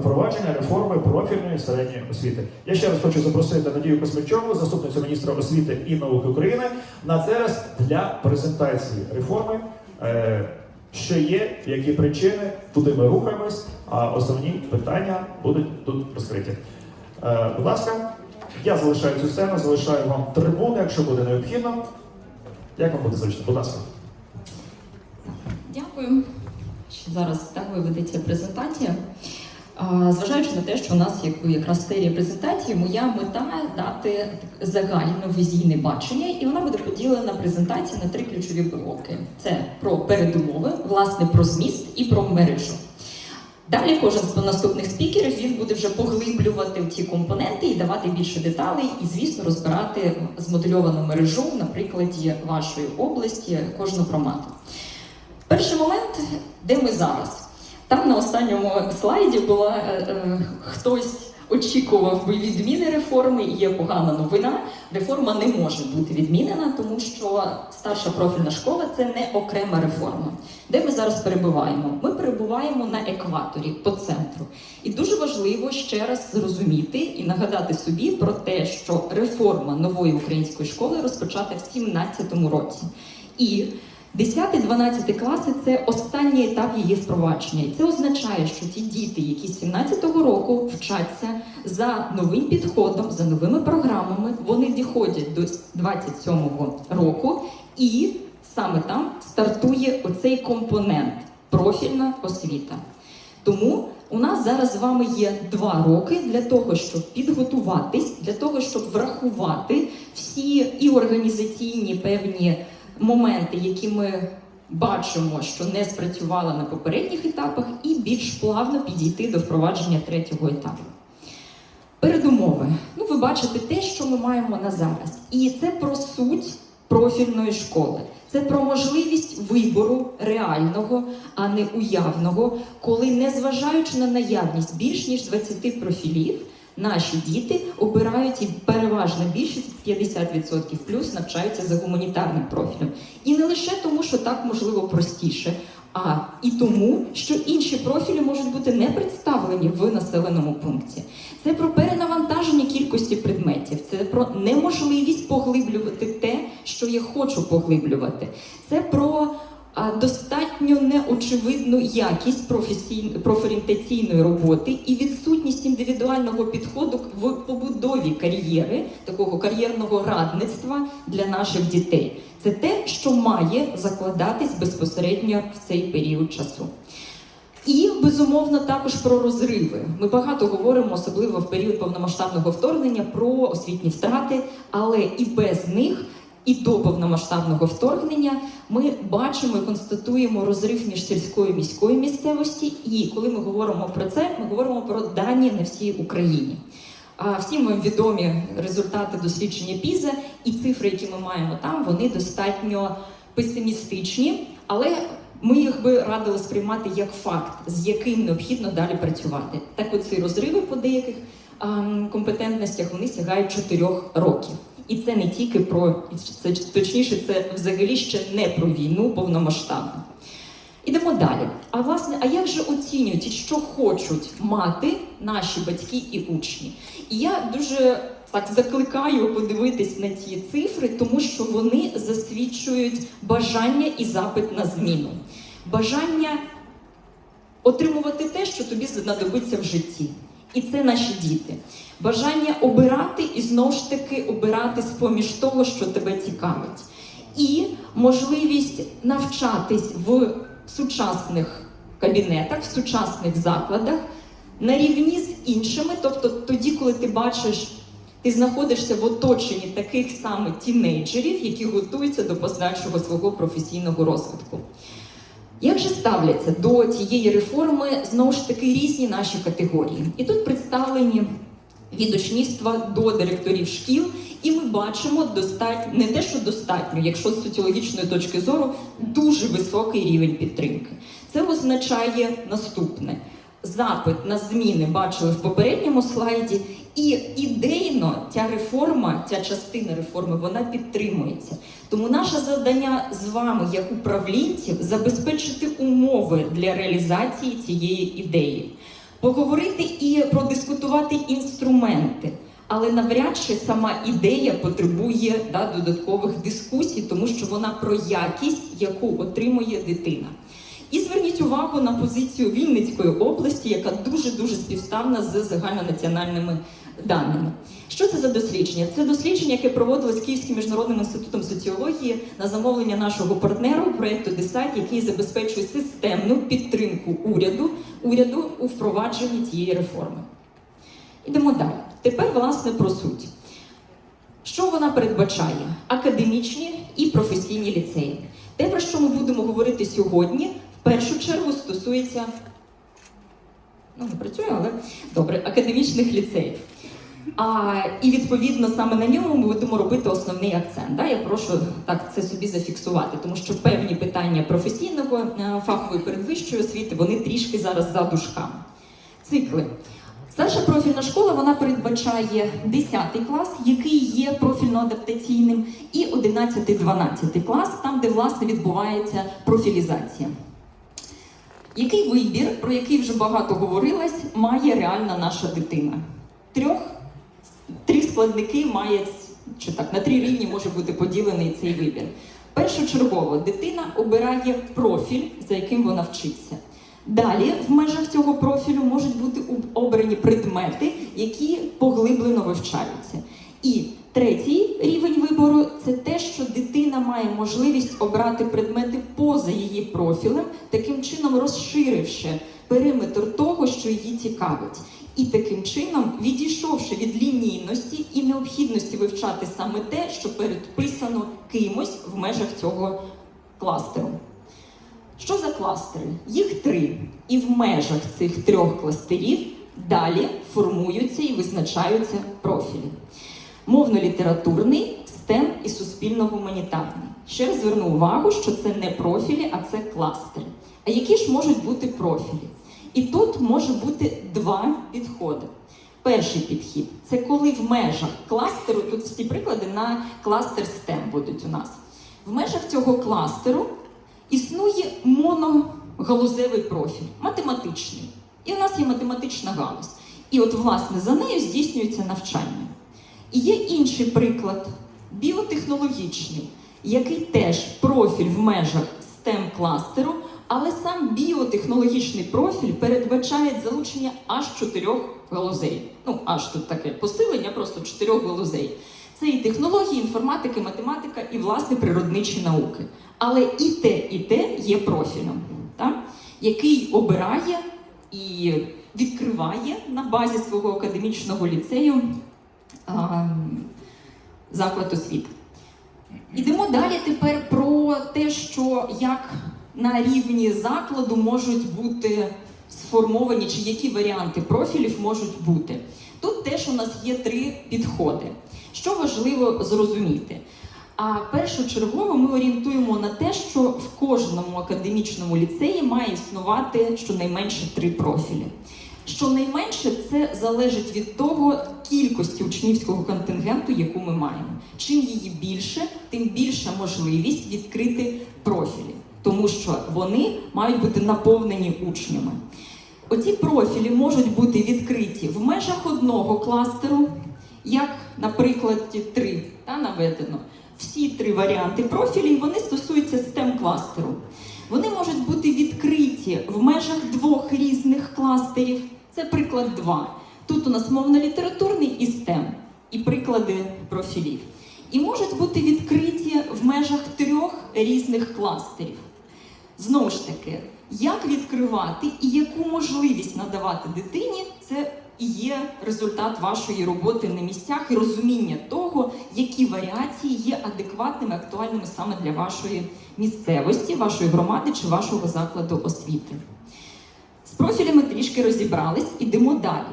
Впровадження реформи профільної середньої освіти. Я ще раз хочу запросити Надію Космичову, заступницю міністра освіти і науки України, на це раз для презентації реформи, е, що є, які причини, куди ми рухаємось, а основні питання будуть тут розкриті. Е, Будь ласка, я залишаю цю сцену, залишаю вам трибуну, якщо буде необхідно. Як вам буде зручно? Будь ласка. Дякую. Зараз так виведеться презентація. Зважаючи на те, що у нас як, якраз серія презентацій, моя мета дати загальне візійне бачення, і вона буде поділена презентація на три ключові блоки: це про передумови, власне, про зміст і про мережу. Далі кожен з наступних спікерів він буде вже поглиблювати ці компоненти і давати більше деталей, і, звісно, розбирати змодельовану мережу на прикладі вашої області, кожну громаду. Перший момент, де ми зараз. Там на останньому слайді була е, е, хтось очікував би відміни реформи, і є погана новина. Реформа не може бути відмінена, тому що старша профільна школа це не окрема реформа. Де ми зараз перебуваємо? Ми перебуваємо на екваторі по центру. І дуже важливо ще раз зрозуміти і нагадати собі про те, що реформа нової української школи розпочата в 2017 році. І 10-12 класи це останній етап її впровадження. І це означає, що ті діти, які з 17-го року вчаться за новим підходом, за новими програмами, вони доходять до 27-го року, і саме там стартує оцей компонент профільна освіта. Тому у нас зараз з вами є два роки для того, щоб підготуватись, для того, щоб врахувати всі і організаційні певні моменти, які ми бачимо, що не спрацювали на попередніх етапах, і більш плавно підійти до впровадження третього етапу. Передумови. Ну, ви бачите те, що ми маємо на зараз. І це про суть профільної школи. Це про можливість вибору реального, а не уявного, коли, незважаючи на наявність більш ніж 20 профілів, наші діти обирають і переважна більшість 50% плюс навчаються за гуманітарним профілем. І не лише тому, що так можливо простіше, а і тому, що інші профілі можуть бути не представлені в населеному пункті. Це про перенавантаження кількості предметів, це про неможливість поглиблювати те, що я хочу поглиблювати. Це про достатньо неочевидну якість профорієнтаційної роботи і відсутність індивідуального підходу в побудові кар'єри, такого кар'єрного радництва для наших дітей. Це те, що має закладатись безпосередньо в цей період часу. І безумовно також про розриви. Ми багато говоримо, особливо в період повномасштабного вторгнення, про освітні втрати, але і без них, і до повномасштабного вторгнення ми бачимо і констатуємо розрив між сільською і міською місцевості. І коли ми говоримо про це, ми говоримо про дані на всій Україні. А всім вам відомі результати дослідження Піза і цифри, які ми маємо там, вони достатньо песимістичні, але ми їх би радили сприймати як факт, з яким необхідно далі працювати. Так, оці розриви по деяких компетентностях вони сягають 4 років. І це не тільки про це точніше, це взагалі ще не про війну повномасштабну. Ідемо далі. А власне, а як же оцінюють що хочуть мати наші батьки і учні? І я дуже так закликаю подивитись на ці цифри, тому що вони засвідчують бажання і запит на зміну, бажання отримувати те, що тобі знадобиться в житті. І це наші діти. Бажання обирати і знову ж таки обирати з-поміж того, що тебе цікавить. І можливість навчатись в сучасних кабінетах, в сучасних закладах на рівні з іншими. Тобто тоді, коли ти бачиш, ти знаходишся в оточенні таких самих тінейджерів, які готуються до подальшого свого професійного розвитку. Як же ставляться до цієї реформи знову ж таки різні наші категорії? І тут представлені від учнівства до директорів шкіл, і ми бачимо достатньо не те, що достатньо, якщо з соціологічної точки зору дуже високий рівень підтримки. Це означає наступне: запит на зміни бачили в попередньому слайді, і ідейно ця реформа, ця частина реформи, вона підтримується. Тому наше завдання з вами, як управлінців, забезпечити умови для реалізації цієї ідеї. поговорити і продискутувати інструменти. Але навряд чи сама ідея потребує да, додаткових дискусій, тому що вона про якість, яку отримує дитина. І зверніть увагу на позицію Вінницької області, яка дуже дуже співставна з загальнонаціональними даними. Що це за дослідження? Це дослідження, яке проводилось Київським міжнародним інститутом соціології на замовлення нашого партнеру проєкту Десайт, який забезпечує системну підтримку уряду уряду у впровадженні цієї реформи. Ідемо далі. Тепер, власне, про суть. Що вона передбачає? Академічні і професійні ліцеї. Те, про що ми будемо говорити сьогодні, першу чергу стосується ну, не працює, але добре, академічних ліцеїв. А, і відповідно саме на ньому ми будемо робити основний акцент. Да? Я прошу так це собі зафіксувати, тому що певні питання професійного е, фахової передвищої освіти вони трішки зараз за дужками. Цикли. Старша профільна школа вона передбачає 10 клас, який є профільно-адаптаційним, і 11-12 клас, там, де власне відбувається профілізація. Який вибір, про який вже багато говорилось, має реальна наша дитина? Трьох три складники має чи так на три рівні може бути поділений цей вибір. Першочергово дитина обирає профіль, за яким вона вчиться. Далі в межах цього профілю можуть бути обрані предмети, які поглиблено вивчаються. І третій рівень вибору це те, що дитина має можливість обрати предмети поза її профілем, таким чином розширивши периметр того, що її цікавить. І таким чином, відійшовши від лінійності і необхідності вивчати саме те, що передписано кимось в межах цього кластеру. Що за кластери? Їх три. І в межах цих трьох кластерів далі формуються і визначаються профілі. Мовно-літературний, STEM і суспільно-гуманітарний. Ще раз зверну увагу, що це не профілі, а це кластери. А які ж можуть бути профілі? І тут може бути два підходи. Перший підхід це коли в межах кластеру, тут всі приклади на кластер STEM будуть у нас. В межах цього кластеру існує моногалузевий профіль, математичний. І у нас є математична галузь. І от, власне, за нею здійснюється навчання. І є інший приклад біотехнологічний, який теж профіль в межах STEM кластеру, але сам біотехнологічний профіль передбачає залучення аж чотирьох галузей. Ну, аж тут таке посилення, просто чотирьох галузей. Це і технології, інформатика, математика, і власне природничі науки. Але і те, і те є профілем, так? який обирає і відкриває на базі свого академічного ліцею а, заклад освіти. Ідемо далі тепер про те, що як на рівні закладу можуть бути сформовані, чи які варіанти профілів можуть бути. Тут теж у нас є три підходи. Що важливо зрозуміти? А першочергово ми орієнтуємо на те, що в кожному академічному ліцеї має існувати щонайменше три профілі. Щонайменше це залежить від того кількості учнівського контингенту, яку ми маємо. Чим її більше, тим більша можливість відкрити профілі, тому що вони мають бути наповнені учнями. Оці профілі можуть бути відкриті в межах одного кластеру, як, наприклад, три та, наведено. Всі три варіанти профілів вони стосуються STEM кластеру. Вони можуть бути відкриті в межах двох різних кластерів. Це приклад 2. Тут у нас мовно-літературний і STEM, і приклади профілів. І можуть бути відкриті в межах трьох різних кластерів. Знову ж таки, як відкривати і яку можливість надавати дитині, це є результат вашої роботи на місцях і розуміння того, які варіації є адекватними, актуальними саме для вашої місцевості, вашої громади чи вашого закладу освіти. З профілями трішки розібрались, ідемо далі.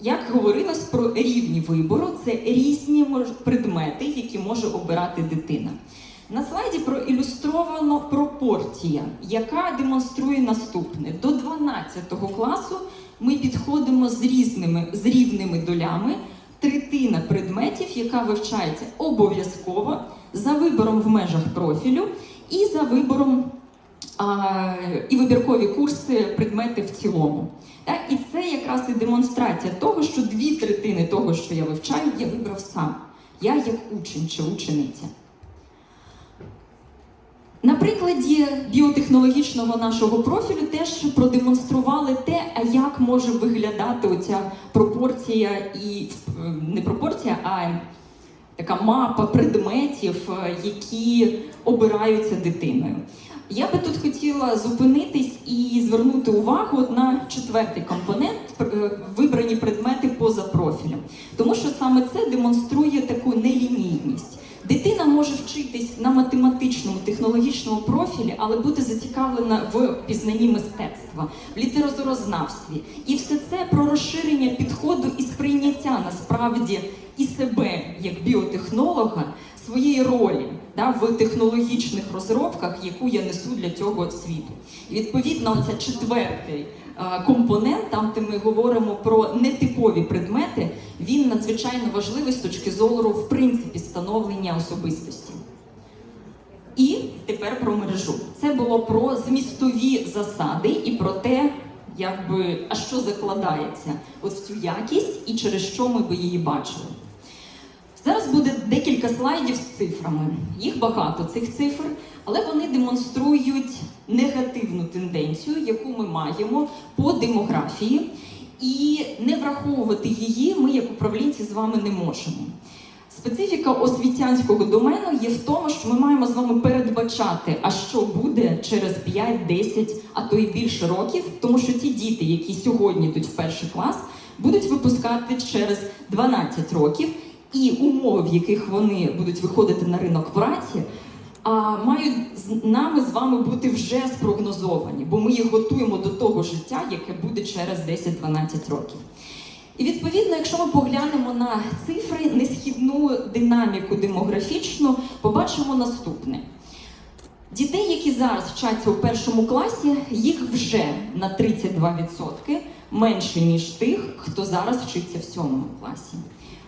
Як говорилось про рівні вибору, це різні предмети, які може обирати дитина. На слайді проілюстровано пропорція, яка демонструє наступне: до 12 класу ми підходимо з різними з рівними долями. Третина предметів, яка вивчається обов'язково за вибором в межах профілю і за вибором і вибіркові курси, предмети в цілому. І це якраз і демонстрація того, що дві третини того, що я вивчаю, я вибрав сам. Я як учень чи учениця. На прикладі біотехнологічного нашого профілю теж продемонстрували те, як може виглядати оця пропорція і е, не пропорція, а така мапа предметів, е, які обираються дитиною. Я би тут хотіла зупинитись і звернути увагу на четвертий компонент е, вибрані предмети поза профілем, тому що саме це демонструє таку нелінійність. Дитина може вчитись на математичному, технологічному профілі, але бути зацікавлена в пізнанні мистецтва, в літературознавстві. І все це про розширення підходу і сприйняття насправді і себе як біотехнолога, своєї ролі да, в технологічних розробках, яку я несу для цього світу. І відповідно, це четвертий компонент, там де ми говоримо про нетипові предмети, він надзвичайно важливий з точки зору в принципі становлення особистості. І тепер про мережу. Це було про змістові засади і про те, якби, а що закладається от в цю якість і через що ми би її бачили. Зараз буде декілька слайдів з цифрами. Їх багато цих цифр, але вони демонструють негативну тенденцію, яку ми маємо по демографії, і не враховувати її ми, як управлінці, з вами не можемо. Специфіка освітянського домену є в тому, що ми маємо з вами передбачати, а що буде через 5, 10, а то й більше років, тому що ті діти, які сьогодні йдуть в перший клас, будуть випускати через 12 років, і умови, в яких вони будуть виходити на ринок праці, а, мають з нами з вами бути вже спрогнозовані, бо ми їх готуємо до того життя, яке буде через 10-12 років. І відповідно, якщо ми поглянемо на цифри, несхідну динаміку демографічну, побачимо наступне. Дітей, які зараз вчаться у першому класі, їх вже на 32% менше, ніж тих, хто зараз вчиться в сьомому класі.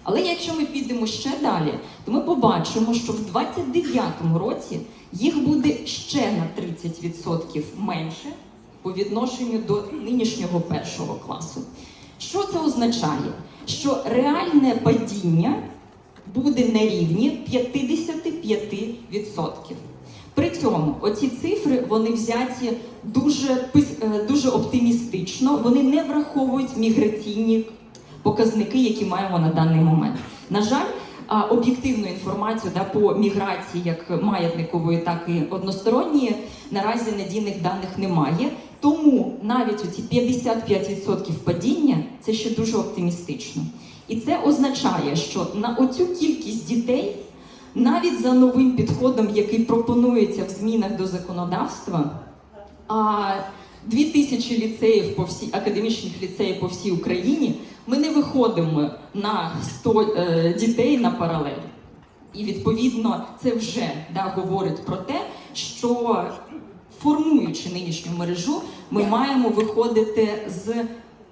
Але якщо ми підемо ще далі, то ми побачимо, що в 29-му році їх буде ще на 30% менше по відношенню до нинішнього першого класу. Що це означає? Що реальне падіння буде на рівні 55%. При цьому оці цифри вони взяті дуже, е, дуже оптимістично, вони не враховують міграційні показники, які маємо на даний момент. На жаль, об'єктивну інформацію да, по міграції, як маятникової, так і односторонньої, наразі надійних даних немає. Тому навіть оці 55% падіння це ще дуже оптимістично. І це означає, що на оцю кількість дітей, навіть за новим підходом, який пропонується в змінах до законодавства, а 2000 ліцеїв по всій академічних ліцеїв по всій Україні, ми не виходимо на 100 е, дітей на паралель. І відповідно це вже да, говорить про те, що формуючи нинішню мережу, ми маємо виходити з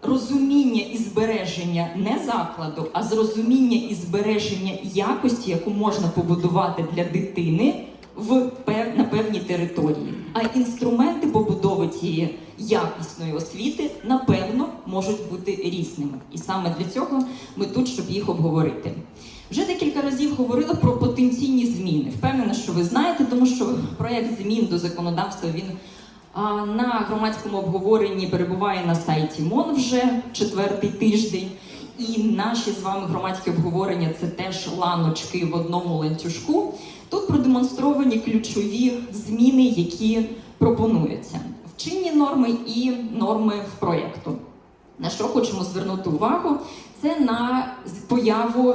розуміння і збереження не закладу, а з розуміння і збереження якості, яку можна побудувати для дитини в на певній території. А інструменти побудови цієї якісної освіти напевно можуть бути різними. І саме для цього ми тут, щоб їх обговорити. Вже декілька разів говорила про потенційні зміни. Впевнена, що ви знаєте, тому що проект змін до законодавства він на громадському обговоренні перебуває на сайті МОН вже четвертий тиждень. І наші з вами громадські обговорення це теж ланочки в одному ланцюжку. Тут продемонстровані ключові зміни, які пропонуються в чинні норми і норми в проєкту. На що хочемо звернути увагу, це на появу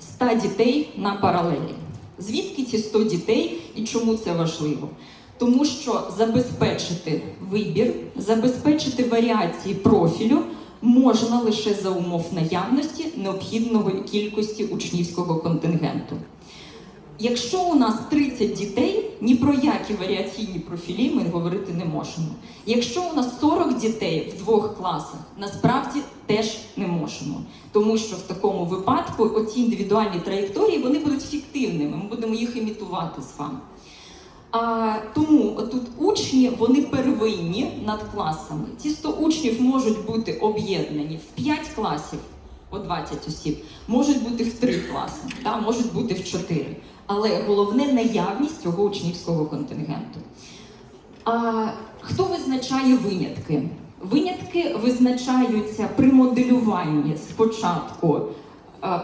100 дітей на паралелі. Звідки ці 100 дітей і чому це важливо? Тому що забезпечити вибір, забезпечити варіації профілю можна лише за умов наявності необхідної кількості учнівського контингенту. Якщо у нас 30 дітей, ні про які варіаційні профілі ми говорити не можемо. Якщо у нас 40 дітей в двох класах, насправді теж не можемо. Тому що в такому випадку оці індивідуальні траєкторії вони будуть фіктивними. Ми будемо їх імітувати з вами. А, тому тут учні вони первинні над класами. Ці 100 учнів можуть бути об'єднані в 5 класів по 20 осіб, можуть бути в 3 класи, та, можуть бути в 4. Але головне наявність цього учнівського контингенту. А, хто визначає винятки? Винятки визначаються при моделюванні спочатку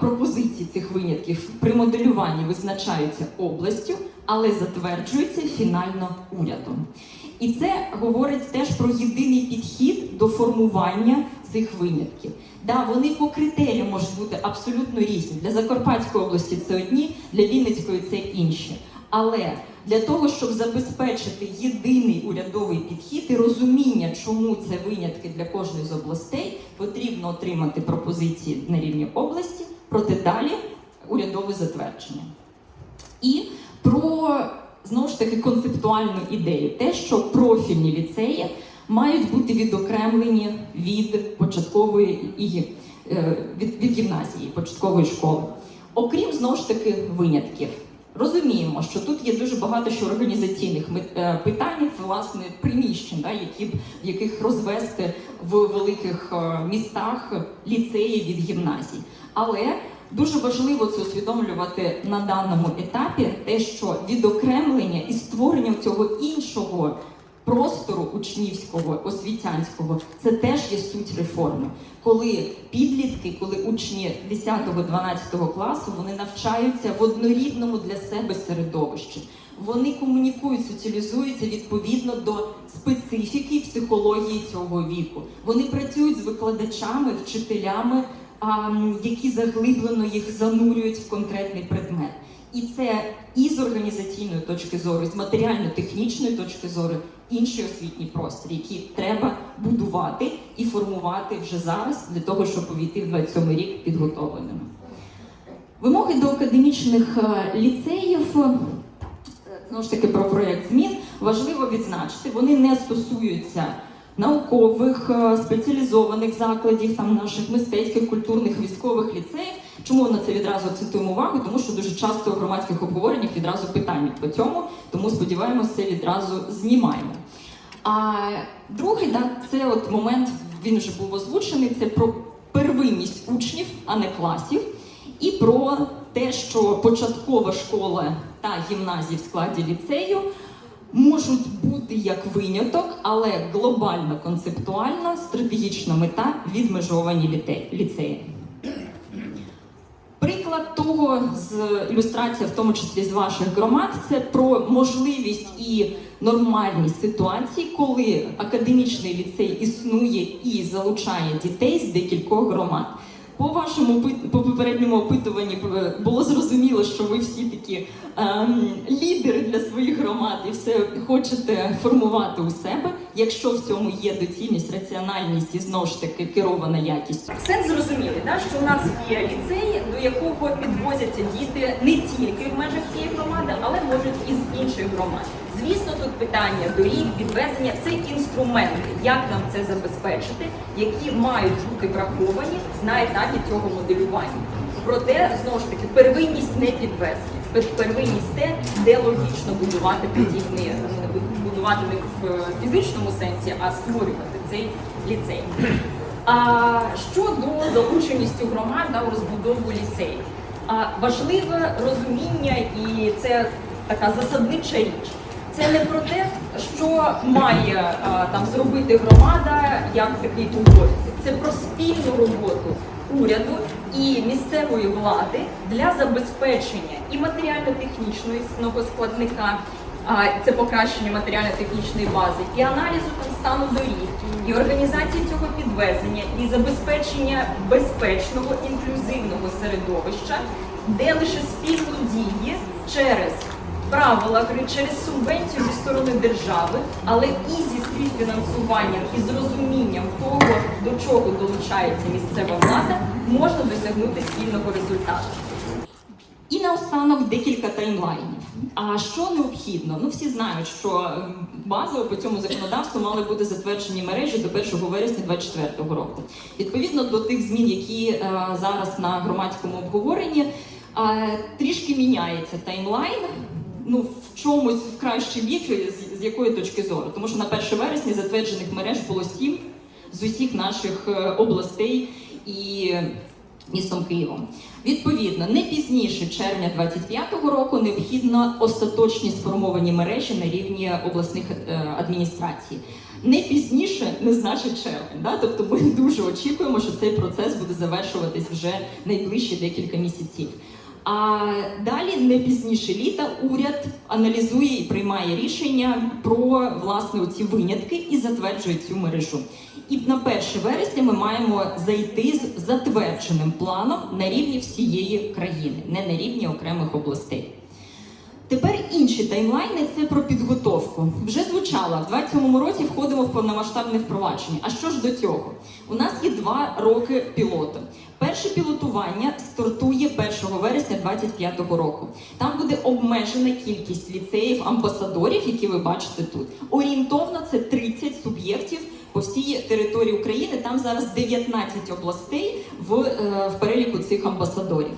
пропозиції цих винятків при моделюванні визначаються областю, але затверджуються фінально урядом. І це говорить теж про єдиний підхід до формування цих винятків. Да, вони по критеріям можуть бути абсолютно різні. Для Закарпатської області це одні, для Вінницької це інші. Але для того, щоб забезпечити єдиний урядовий підхід і розуміння, чому це винятки для кожної з областей, потрібно отримати пропозиції на рівні області, проте далі урядове затвердження. І про знову ж таки концептуальну ідею, те, що профільні ліцеї мають бути відокремлені від початкової і е, від, від гімназії, початкової школи. Окрім знову ж таки винятків. Розуміємо, що тут є дуже багато що організаційних е, питань, власне, приміщень, да, які б яких розвести в великих е, містах ліцеї від гімназій. Але дуже важливо це усвідомлювати на даному етапі, те, що відокремлення і створення цього іншого простору учнівського, освітянського, це теж є суть реформи. Коли підлітки, коли учні 10-12 класу, вони навчаються в однорідному для себе середовищі. Вони комунікують, соціалізуються відповідно до специфіки психології цього віку. Вони працюють з викладачами, вчителями, які заглиблено їх занурюють в конкретний предмет. І це і з організаційної точки зору, і з матеріально-технічної точки зору інший освітній простір, який треба будувати і формувати вже зараз для того, щоб увійти в 27 рік підготовленими. Вимоги до академічних е, ліцеїв. е, Знову ж таки, про проєкт змін важливо відзначити, вони не стосуються наукових е, спеціалізованих закладів, там наших мистецьких, культурних, військових ліцеїв. Чому на це відразу акцентуємо увагу? Тому що дуже часто у громадських обговореннях відразу питають по цьому, тому сподіваємося, це відразу знімаємо. А другий да, це от момент, він вже був озвучений. Це про первинність учнів, а не класів, і про те, що початкова школа та гімназії в складі ліцею можуть бути як виняток, але глобально концептуальна стратегічна мета відмежовані ліцеї. Приклад того з ілюстрація, в тому числі з ваших громад, це про можливість і нормальність ситуації, коли академічний ліцей існує і залучає дітей з декількох громад. По вашому по попередньому опитуванні е, було зрозуміло, що ви всі такі ем, лідери для своїх громад і все хочете формувати у себе, якщо в цьому є доцільність, раціональність і знову ж таки керована якість. Сенс зрозумілий, да? що у нас є ліцей, до якого підвозяться діти не тільки в межах цієї громади, можуть і з інших громад. Звісно, тут питання доріг, підвезення це інструменти, як нам це забезпечити, які мають бути враховані на етапі цього моделювання. Проте знову ж таки первинність не підвезення. Первинність те, де логічно будувати тоді не не будувати не в е, фізичному сенсі, а створювати цей ліцей. А щодо залученості громад у розбудову ліцеїв, важливе розуміння, і це така засаднича річ. Це не про те, що має а, там зробити громада як такий угодці. Це про спільну роботу уряду і місцевої влади для забезпечення і матеріально-технічної складника, це покращення матеріально-технічної бази, і аналізу там стану доріг, і організації цього підвезення, і забезпечення безпечного інклюзивного середовища, де лише спільні дії через правила через субвенцію зі сторони держави, але і зі співфінансуванням і з розумінням того, до чого долучається місцева влада, можна досягнути спільного результату. І наостанок декілька таймлайнів. А що необхідно? Ну всі знають, що базово по цьому законодавству мали бути затверджені мережі до 1 вересня 2024 року. Відповідно до тих змін, які е, зараз на громадському обговоренні, е, трішки міняється таймлайн. Ну в чомусь в кращий бік, з, з якої точки зору, тому що на 1 вересня затверджених мереж було сім з усіх наших е, областей і містом Києвом. Відповідно, не пізніше червня 25-го року необхідно остаточні сформовані мережі на рівні обласних е, адміністрацій. Не пізніше не значить червень. Да? Тобто ми дуже очікуємо, що цей процес буде завершуватись вже найближчі декілька місяців. А далі, не пізніше літа, уряд аналізує і приймає рішення про власне ці винятки і затверджує цю мережу. І на 1 вересня ми маємо зайти з затвердженим планом на рівні всієї країни, не на рівні окремих областей. Тепер інші таймлайни це про підготовку. Вже звучало, в 27-му році входимо в повномасштабне впровадження. А що ж до цього? У нас є два роки пілоту. Перше пілотування стартує 1 вересня 2025 року. Там буде обмежена кількість ліцеїв амбасадорів, які ви бачите тут. Орієнтовно це 30 суб'єктів по всій території України. Там зараз 19 областей в, е, в переліку цих амбасадорів.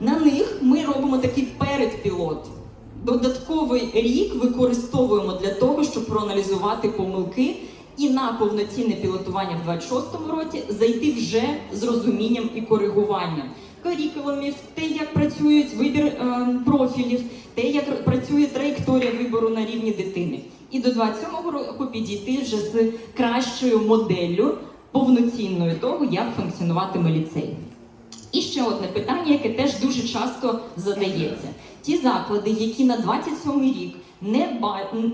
На них ми робимо такий передпілот. Додатковий рік використовуємо для того, щоб проаналізувати помилки і на повноцінне пілотування в 26-му році зайти вже з розумінням і коригуванням curriculumів, те, як працюють вибір е, профілів, те, як працює траєкторія вибору на рівні дитини. І до 27-го року підійти вже з кращою моделлю повноцінною того, як функціонуватиме ліцей. І ще одне питання, яке теж дуже часто задається: ті заклади, які на 27 рік не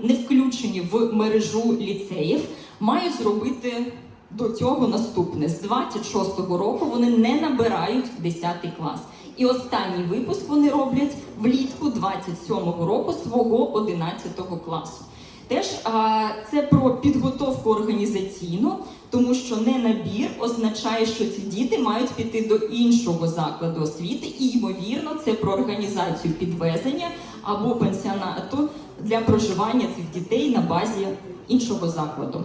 не включені в мережу ліцеїв, мають зробити до цього наступне: з 26-го року вони не набирають 10 клас. І останній випуск вони роблять влітку 27-го року свого 11 класу. Теж а, це про підготовку організаційну, тому що не набір означає, що ці діти мають піти до іншого закладу освіти, і ймовірно, це про організацію підвезення або пансіонату для проживання цих дітей на базі іншого закладу.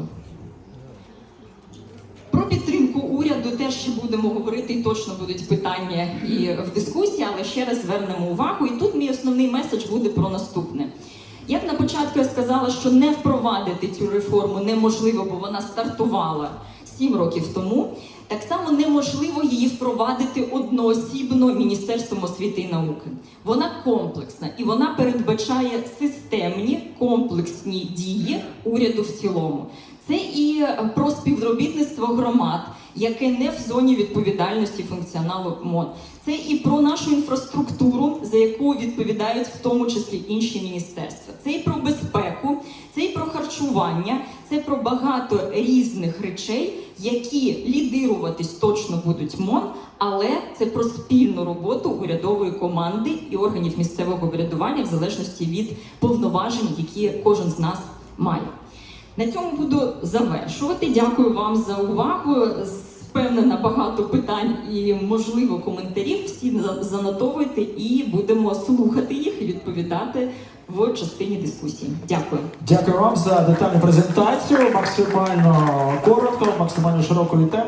Про підтримку уряду теж ще будемо говорити, і точно будуть питання і в дискусії, але ще раз звернемо увагу. І тут мій основний меседж буде про наступне. Як на початку я сказала, що не впровадити цю реформу неможливо, бо вона стартувала 7 років тому. Так само неможливо її впровадити одноосібно Міністерством освіти і науки. Вона комплексна і вона передбачає системні комплексні дії уряду в цілому. Це і про співробітництво громад, яке не в зоні відповідальності функціоналу МОН. Це і про нашу інфраструктуру, за яку відповідають в тому числі інші міністерства. Це і про безпеку, це і про харчування, це про багато різних речей, які лідируватись точно будуть МОН, але це про спільну роботу урядової команди і органів місцевого врядування в залежності від повноважень, які кожен з нас має. На цьому буду завершувати. Дякую вам за увагу. Впевнена, багато питань і можливо коментарів. Всі за- занотовуйте і будемо слухати їх і відповідати в частині дискусії. Дякую. Дякую вам за детальну презентацію. Максимально коротко, максимально широкої теми.